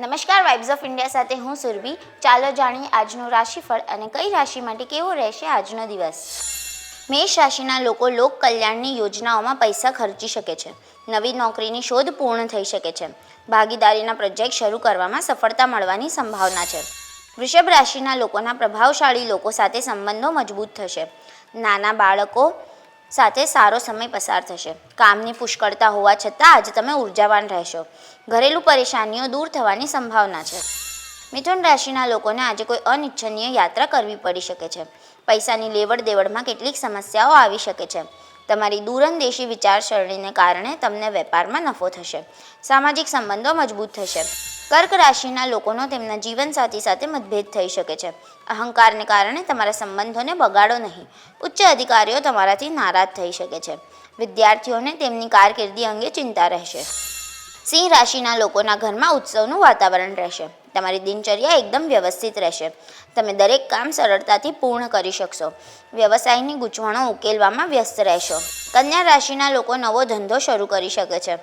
નમસ્કાર vibes of India સાથે હું સુરભી. ચાલો જાણીએ આજનું રાશિફળ અને કઈ રાશિ માટે કેવો રહેશે આજનો દિવસ. મેષ રાશિના લોકો લોક કલ્યાણની યોજનાઓમાં પૈસા ખર્ચી શકે છે. નવી નોકરીની શોધ પૂર્ણ થઈ શકે છે. ભાગીદારીના પ્રોજેક્ટ શરૂ કરવામાં સફળતા મળવાની સંભાવના છે. વૃષભ રાશિના લોકોના પ્રભાવશાળી લોકો સાથે સંબંધો મજબૂત થશે. નાના બાળકો સાથે સારો સમય પસાર થશે. કામની પુષ્કળતા હોવા છતાં આજે તમે ઉર્જાવાન રહેશો. ઘરેલું પરેશાનીઓ દૂર થવાની સંભાવના છે. મિથુન રાશિના લોકોને આજે કોઈ અનિચ્છનીય યાત્રા કરવી પડી શકે છે. પૈસાની લેવડ દેવડમાં કેટલીક સમસ્યાઓ આવી શકે છે. તમારી દૂરંદેશી વિચારસરણીને કારણે તમને વેપારમાં નફો થશે. સામાજિક સંબંધો મજબૂત થશે. કર્ક રાશિના લોકોનો તેમના જીવનસાથી સાથે મતભેદ થઈ શકે છે. અહંકારને કારણે તમારા સંબંધોને બગાડો નહીં. ઉચ્ચ અધિકારીઓ તમારાથી નારાજ થઈ શકે છે. વિદ્યાર્થીઓને તેમની કારકિર્દી અંગે ચિંતા રહેશે. સિંહ રાશિના લોકોના ઘરમાં ઉત્સવનું વાતાવરણ રહેશે. તમારી દિનચર્યા એકદમ વ્યવસ્થિત રહેશે. તમે દરેક કામ સરળતાથી પૂર્ણ કરી શકશો. વ્યવસાયની ગૂંચવણો ઉકેલવામાં વ્યસ્ત રહેશો. કન્યા રાશિના લોકો નવો ધંધો શરૂ કરી શકે છે.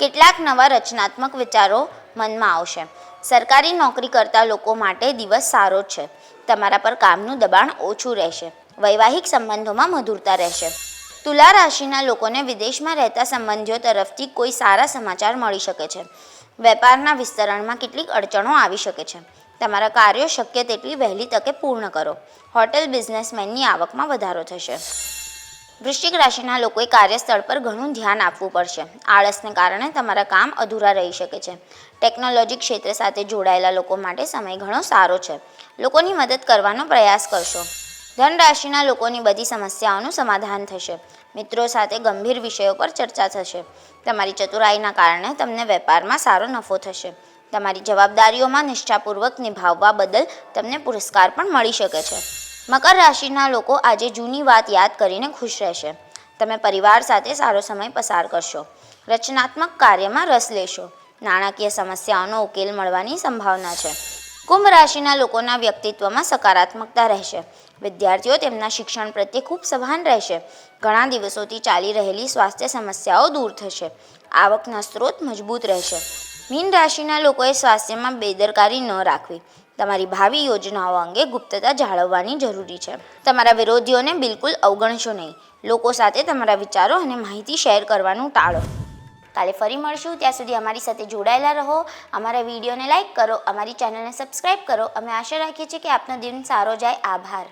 કેટલાક નવા રચનાત્મક વિચારો મનમાં આવશે. સરકારી નોકરી કરતા લોકો માટે દિવસ સારો છે. તમારા પર કામનું દબાણ ઓછું રહેશે. વૈવાહિક સંબંધોમાં મધુરતા રહેશે. તુલા રાશિના લોકોને વિદેશમાં રહેતા સંબંધીઓ તરફથી કોઈ સારા સમાચાર મળી શકે છે. વેપારના વિસ્તરણમાં કેટલીક અડચણો આવી શકે છે. તમારા કાર્યો શક્ય તેટલી વહેલી તકે પૂર્ણ કરો. હોટેલ બિઝનેસમેનની આવકમાં વધારો થશે. વૃશ્ચિક રાશિના લોકોએ કાર્યસ્થળ પર ઘણું ધ્યાન આપવું પડશે. આળસને કારણે તમારા કામ અધૂરા રહી શકે છે. ટેકનોલોજી ક્ષેત્ર સાથે જોડાયેલા લોકો માટે સમય ઘણો સારો છે. લોકોની મદદ કરવાનો પ્રયાસ કરશો. ધન રાશિના લોકોની બધી સમસ્યાઓનું સમાધાન થશે. મિત્રો સાથે ગંભીર વિષયો પર ચર્ચા થશે. તમારી ચતુરાઈના કારણે તમને વેપારમાં સારો નફો થશે. તમારી જવાબદારીઓમાં નિષ્ઠાપૂર્વક નિભાવવા બદલ તમને પુરસ્કાર પણ મળી શકે છે. મકર રાશિના લોકો આજે જૂની વાત યાદ કરીને ખુશ રહેશે. તમે પરિવાર સાથે સારો સમય પસાર કરશો. રચનાત્મક કાર્યમાં રસ લેશો. નાણાકીય સમસ્યાઓનો ઉકેલ મળવાની સંભાવના છે. કુંભ રાશિના લોકોના વ્યક્તિત્વમાં સકારાત્મકતા રહેશે. વિદ્યાર્થીઓ તેમના શિક્ષણ પ્રત્યે ખૂબ સભાન રહેશે. ઘણા દિવસોથી ચાલી રહેલી સ્વાસ્થ્ય સમસ્યાઓ દૂર થશે. આવકના સ્ત્રોત મજબૂત રહેશે. મીન રાશિના લોકોએ સ્વાસ્થ્યમાં બેદરકારી ન રાખવી. તમારી ભાવિ યોજનાઓ અંગે ગુપ્તતા જાળવવાની જરૂરી છે. તમારા વિરોધીઓને બિલકુલ અવગણશો નહીં. લોકો સાથે તમારા વિચારો અને માહિતી શેર કરવાનું ટાળો. કાલે ફરી મળશું. ત્યાં સુધી અમારી સાથે જોડાયેલા રહો. અમારા વિડીયોને લાઇક કરો, અમારી ચેનલને સબસ્ક્રાઈબ કરો. અમે આશા રાખીએ છીએ કે આપનો દિન સારો જાય. આભાર.